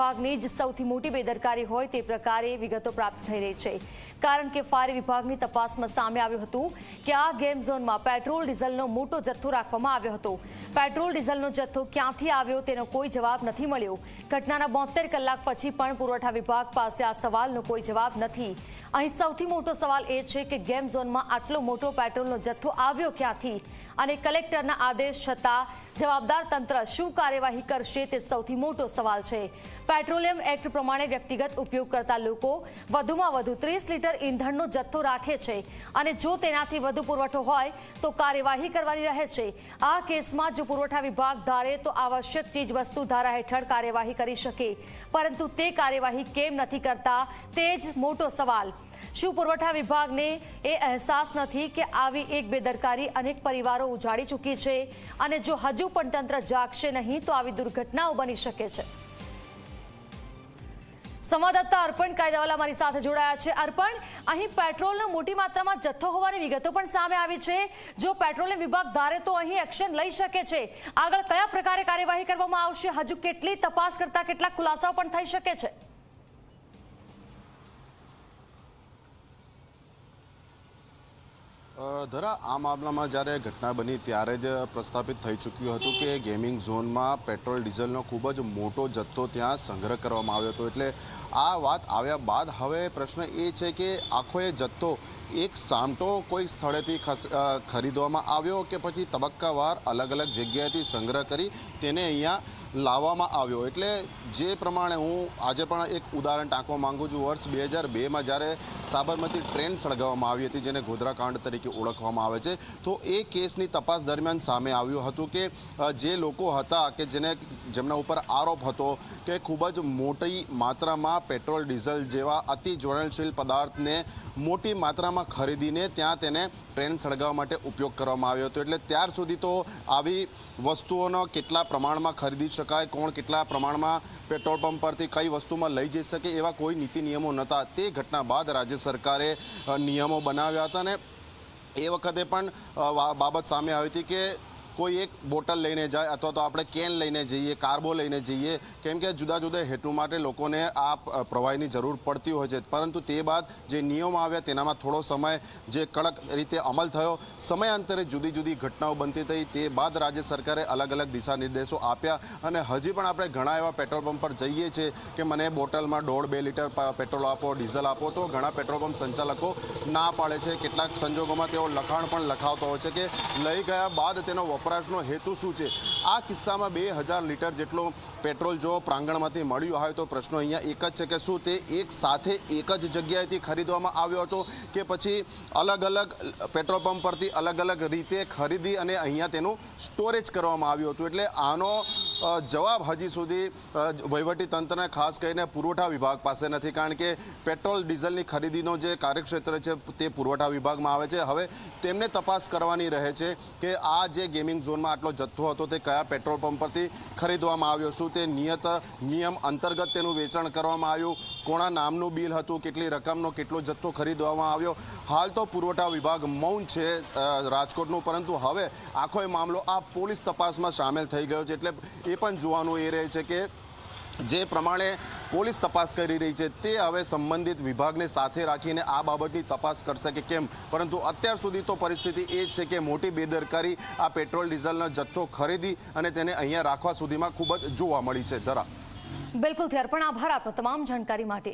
વિભાગની જ સૌથી મોટી બેદરકારી હોય તે પ્રકારે વિગતો પ્રાપ્ત થઈ રહી છે. કારણ કે ફાયર વિભાગની તપાસમાં સામે આવ્યું હતું કે આ ગેમ ઝોનમાં પેટ્રોલ ડીઝલનો મોટો જથ્થો રાખવામાં આવ્યો હતો. પેટ્રોલ ડીઝલનો જથ્થો ક્યાંથી આવ્યો તેનો કોઈ જવાબ નથી મળ્યો. ઘટનાના બોતેર કલાક પછી પણ પુરવઠા વિભાગ પાસે આ સવાલનો કોઈ જવાબ નથી. અહીં સૌથી મોટો સવાલ એ છે કે ગેમ ઝોનમાં આટલો મોટો પેટ્રોલનો જથ્થો આવ્યો ક્યાંથી? અને કલેક્ટરના આદેશ છતાં જવાબદાર તંત્ર શું કાર્યવાહી કરશે તે સૌથી મોટો સવાલ છે. પેટ્રોલિયમ એક્ટ પ્રમાણે વ્યક્તિગત ઉપયોગ કરતા લોકો વધુમાં વધુ ત્રીસ લીટર ઈંધણનો જથ્થો રાખે છે અને જો તેનાથી વધુ પુરવઠો હોય તો કાર્યવાહી કરવાની રહે છે. આ કેસમાં જો પુરવઠા વિભાગ ધારે તો આવશ્યક ચીજ વસ્તુ ધારા હેઠળ કાર્યવાહી કરી શકે. પરંતુ તે કાર્યવાહી કેમ નથી કરતા તે જ મોટો સવાલ. શું પુરવઠા વિભાગને એ અહેસાસ નથી કે આવી એક બેદરકારી અનેક પરિવારો ઉજાડી ચૂકી છે? અને જો હજુ પણ તંત્ર જાગશે નહીં, તો આવી દુર્ઘટનાઓ બની શકે છે. સંવાદદાતા અર્પણ કાયદાવાલા મારી સાથે જોડાયા છે. અર્પણ, અહીં પેટ્રોલનો મોટી માત્રામાં જથ્થો હોવાની વિગતો પણ સામે આવી છે. જો પેટ્રોલિયમ વિભાગ ધારે તો અહીં એક્શન લઈ શકે છે. આગળ કયા પ્રકારે કાર્યવાહી કરવામાં આવશે? હજુ કેટલી તપાસ કરતા કેટલા ખુલાસાઓ પણ થઈ શકે છે? ધરા, આ મામલામાં જ્યારે ઘટના બની ત્યારે જ પ્રસ્થાપિત થઈ ચૂક્યું હતું કે ગેમિંગ ઝોનમાં પેટ્રોલ, ડીઝલનો ખૂબ જ મોટો જથ્થો ત્યાં સંગ્રહ કરવામાં આવ્યો હતો. એટલે આ વાત આવ્યા બાદ હવે પ્રશ્ન એ છે કે આખો એ જથ્થો એક સામટો કોઈ સ્થળેથી ખરીદવામાં આવ્યો કે પછી તબક્કાવાર અલગ અલગ જગ્યાએથી સંગ્રહ કરી તેને અહીંયા લાવવામાં આવ્યો? એટલે જે પ્રમાણે હું આજે પણ એક ઉદાહરણ ટાંકવા માંગુ છું. વર્ષ બે હજાર બેમાં જ્યારે સાબરમતી ટ્રેન સળગાવવામાં આવી હતી, જેને ગોધરાકાંડ તરીકે ઓળખવામાં આવે છે, તો એ કેસની તપાસ દરમિયાન સામે આવ્યું હતું કે જે લોકો હતા કે જેને જેમના ઉપર આરોપ હતો કે ખૂબ જ મોટી માત્રામાં પેટ્રોલ, ડીઝલ જેવા અતિ જ્વલનશીલ પદાર્થને મોટી માત્રામાં ખરીદીને ત્યાં તેને ટ્રેન સળગાવવા માટે ઉપયોગ કરવામાં આવ્યો હતો. એટલે ત્યાર સુધી તો આવી વસ્તુઓનો કેટલા પ્રમાણમાં ખરીદી શકાય, કોણ કેટલા પ્રમાણમાં પેટ્રોલ પંપ પરથી કઈ વસ્તુમાં લઈ જઈ શકે એવા કોઈ નીતિ નિયમો નહોતા. તે ઘટના બાદ રાજ્ય સરકારે નિયમો બનાવ્યા હતા અને એ વખતે પણ બાબત સામે આવી હતી કે કોઈ એક બોટલ લઈને જાય અથવા તો આપણે કેન લઈને જઈએ, કાર્બો લઈને જઈએ, કેમ કે જુદા જુદા હેતુ માટે લોકોને આ પ્રવાહીની જરૂર પડતી હોય છે. પરંતુ તે બાદ જે નિયમો આવ્યા તેનામાં થોડો સમય જે કડક રીતે અમલ થયો, સમયાંતરે જુદી જુદી ઘટનાઓ બનતી થઈ, તે બાદ રાજ્ય સરકારે અલગ અલગ દિશા નિર્દેશો આપ્યા અને હજી પણ આપણે ઘણા એવા પેટ્રોલ પંપ પર જઈએ છીએ કે મને બોટલમાં દોઢ બે લીટર પેટ્રોલ આપો, ડીઝલ આપો, તો ઘણા પેટ્રોલ પંપ સંચાલકો ના પાડે છે. કેટલાક સંજોગોમાં તેઓ લખાણ પણ લખાવતો હોય છે કે લઈ ગયા બાદ તેનો વપરાશનો હેતુ શું છે? આ કિસ્સામાં બે હજાર લીટર જેટલો પેટ્રોલ જો પ્રાંગણમાંથી મળ્યું હોય તો પ્રશ્નો અહીંયા એક જ છે કે શું તે એક સાથે એક જ જગ્યાએથી ખરીદવામાં આવ્યો હતો કે પછી અલગ અલગ પેટ્રોલ પંપ પરથી અલગ અલગ રીતે ખરીદી અને અહીંયા તેનું સ્ટોરેજ કરવામાં આવ્યું હતું? એટલે આનો જવાબ હજી સુધી વહીવટી તંત્રને ખાસ કરીને પુરવઠા વિભાગ પાસે નથી, કારણ કે પેટ્રોલ, ડીઝલની ખરીદીનો જે કાર્યક્ષેત્ર છે, તે પુરવઠા વિભાગમાં આવે છે. હવે તેમને તપાસ કરવાની રહે છે કે આ જે ગેમિંગ ઝોનમાં આટલો જથ્થો હતો, તે કયા પેટ્રોલ પંપ પરથી ખરીદવામાં આવ્યો, શું તે નિયત નિયમ અંતર્ગત તેનું વેચાણ કરવામાં આવ્યું કોણા નામનું બિલ હતું, કેટલી રકમનો કેટલો જથ્થો ખરીદવામાં આવ્યો. હાલ તો પુરવઠા વિભાગ મૌન છે રાજકોટનું, પરંતુ હવે આખો એ મામલો આ પોલીસ તપાસમાં સામેલ થઈ ગયો છે. એટલે એ પણ જોવાનું એ રહે છે કે જે પ્રમાણે પોલીસ તપાસ કરી રહી છે, તે હવે સંબંધિત વિભાગને સાથે રાખીને આ બાબતની તપાસ કરશે કે કેમ? પરંતુ અત્યાર સુધી તો પરિસ્થિતિ એ છે કે મોટી બેદરકારી આ પેટ્રોલ ડીઝલનો જથ્થો ખરીદી અને તેને અહીંયા રાખવા સુધીમાં ખૂબ જ જોવા મળી છે. ધરા બિલકુલ, ત્યાર પણ આભાર આપનો તમામ જાણકારી માટે.